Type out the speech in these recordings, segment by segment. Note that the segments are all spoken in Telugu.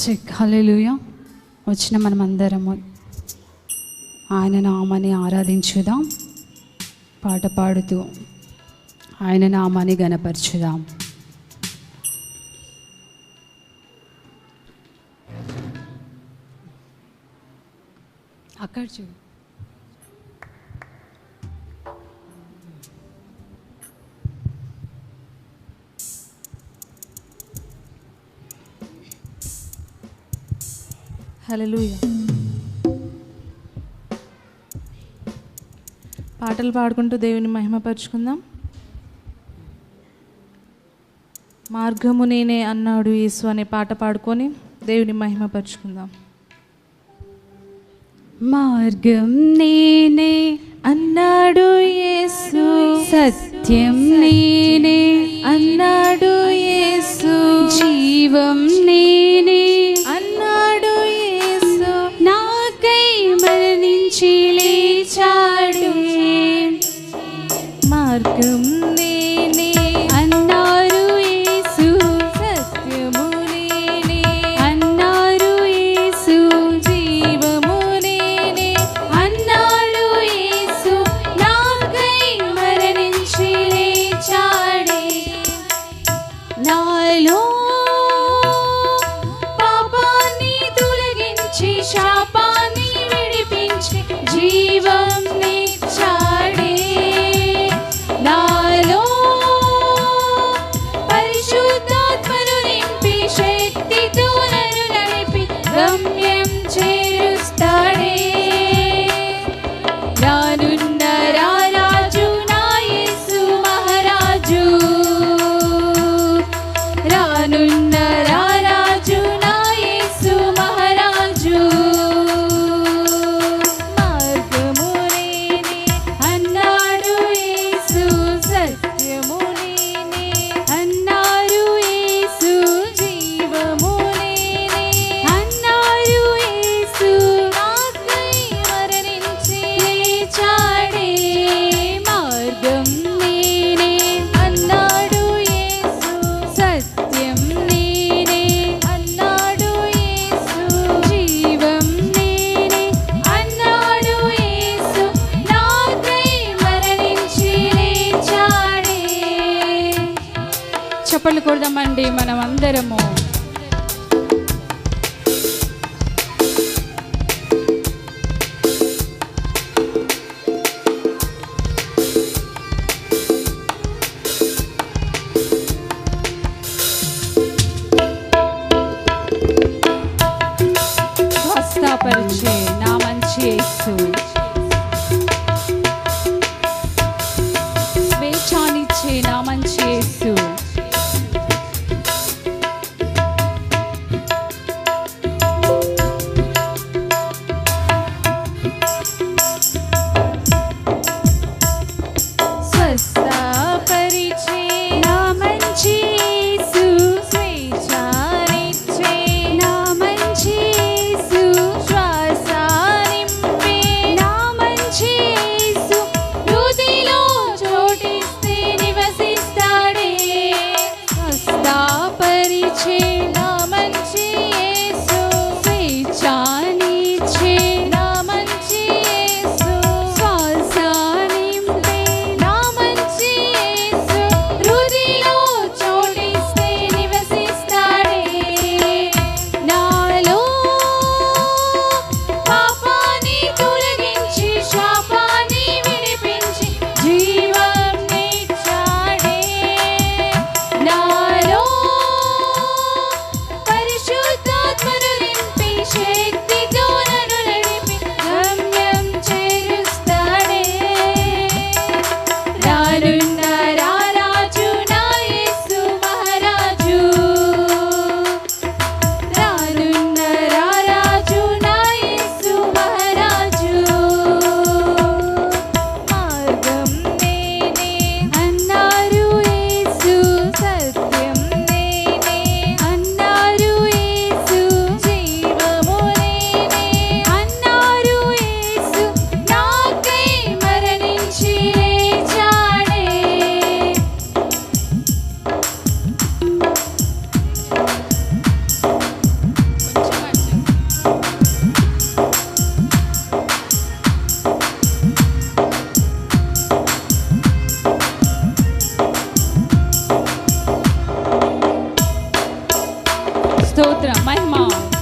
చెక్ హల్లెలూయ. వచ్చిన మనమందరము ఆయన నామాన్ని ఆరాధించుదాం. పాట పాడుతూ ఆయన నామాన్ని గనపరచుదాం అక్కడ చూడు. హల్లెలూయా. పాటలు పాడుకుంటూ దేవుని మహిమపరుచుకుందాం. మార్గము నేనే అన్నాడు యేసు అనే పాట పాడుకొని దేవుని మహిమపరుచుకుందాం. మార్గం నేనే అన్నాడు యేసు. సత్యం నేనే అన్నాడు యేసు. జీవం నేనే మార్గం నేనే అన్నారు యేసు సత్యము నేనే అన్నారు యేసు జీవము నేనే అన్నాడు యేసు నాకై మరణించి లేచాడే నాలో పాపాన్ని తొలగించి నుండి మనమందరము. outra, mais mal.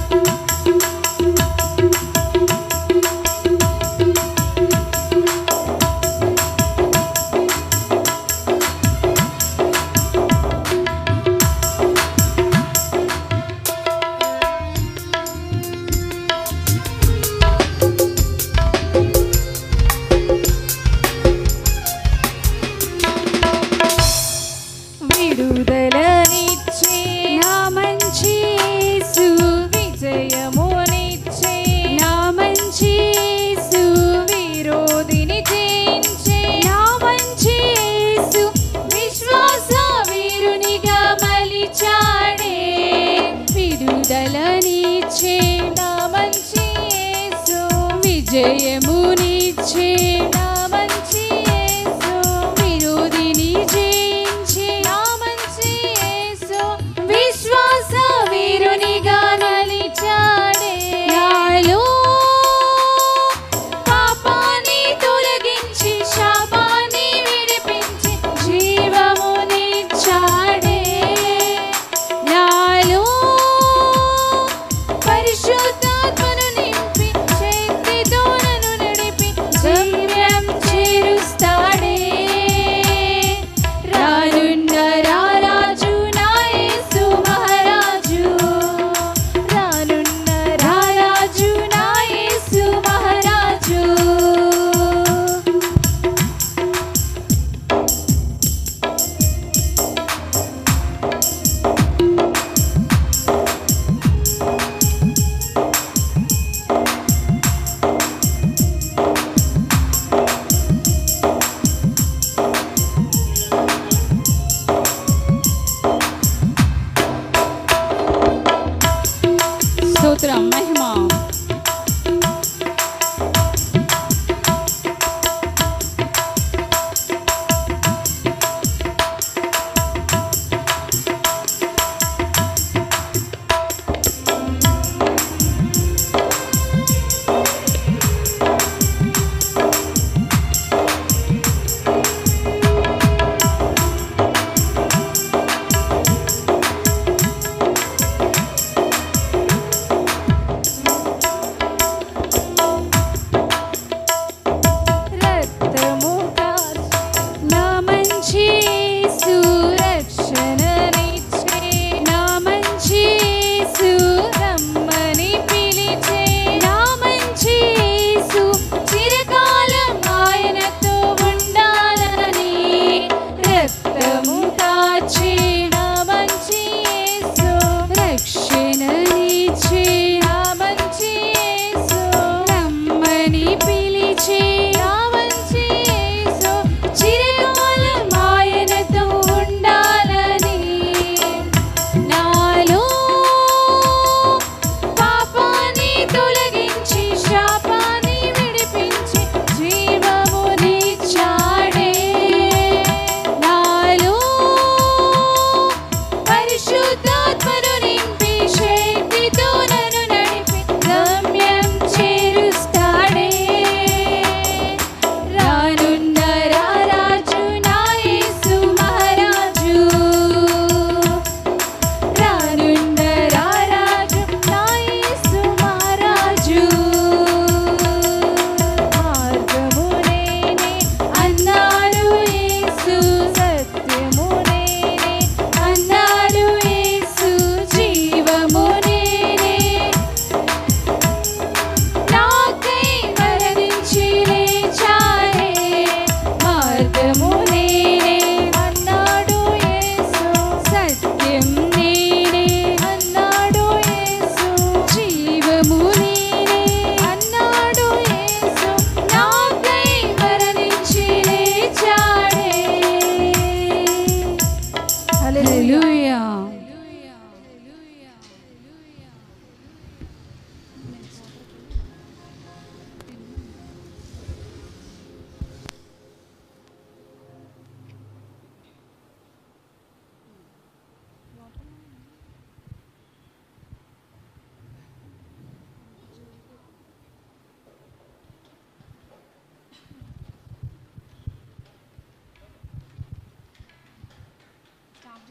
యేసు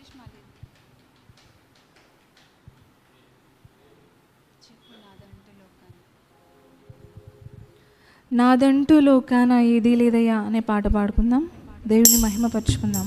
నుంచి మళ్ళీ నాదంటూ లోకాన ఏదీ లేదయ్యా అనే పాట పాడుకుందాం. దేవుని మహిమ పరుచుకుందాం.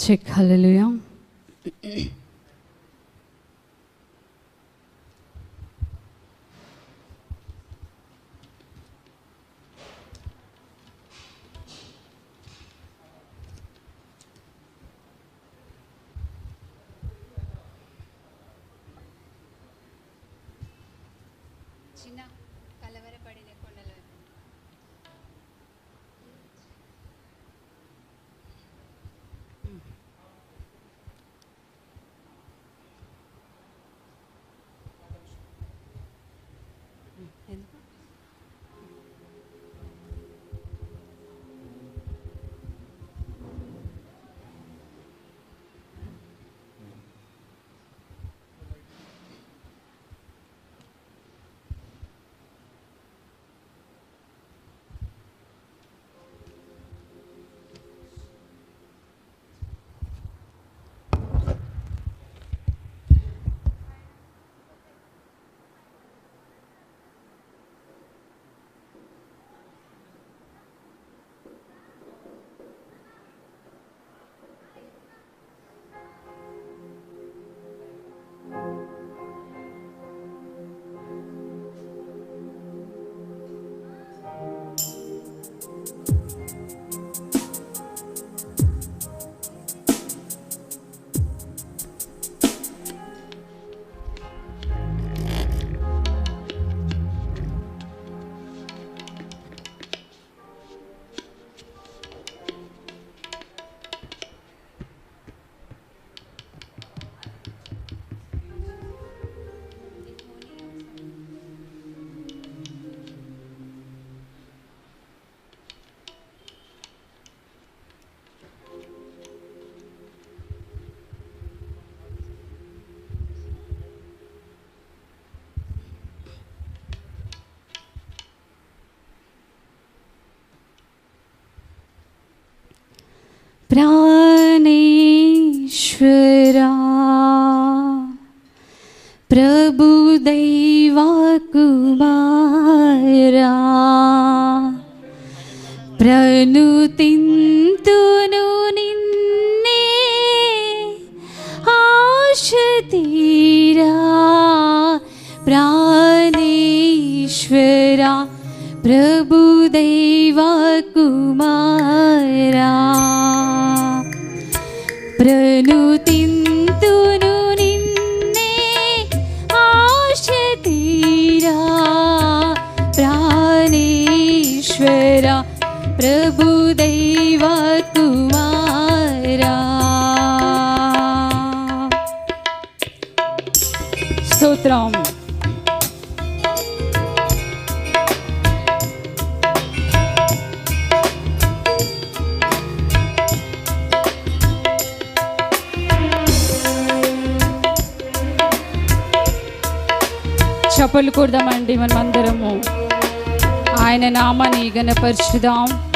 Check, Halleluja. China. प्राणेश्वर प्रभुदैवकुमारा स्तोत्रम्। చప్పలు కొడదామండి మనమందరము. ఆయన నామాన్ని గనపరుచుదాం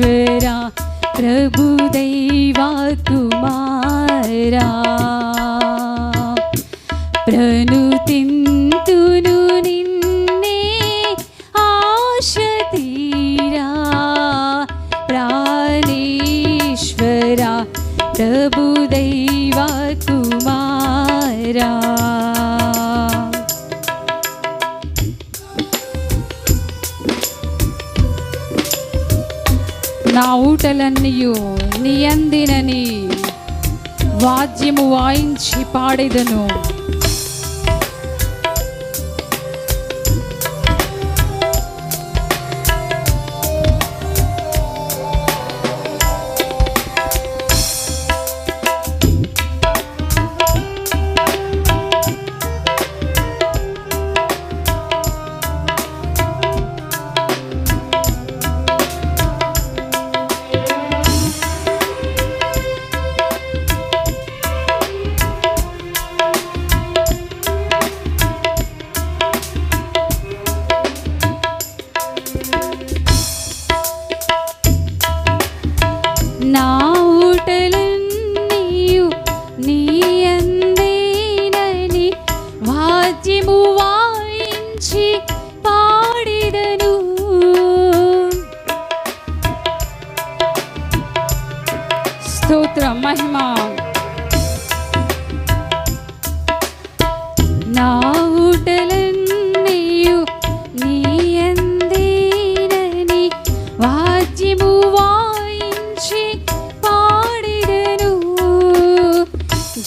ഈശ്വര പ്രഭുദൈവാകുമാര പ്രനുതിൻ అనియు నియందినని వాద్యము వాయించి పాడేదను.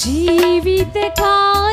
జీవిత కాలం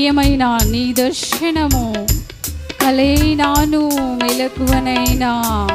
ప్రియమైన నీ దర్శనము. కలైనాను మెలకువనైనా.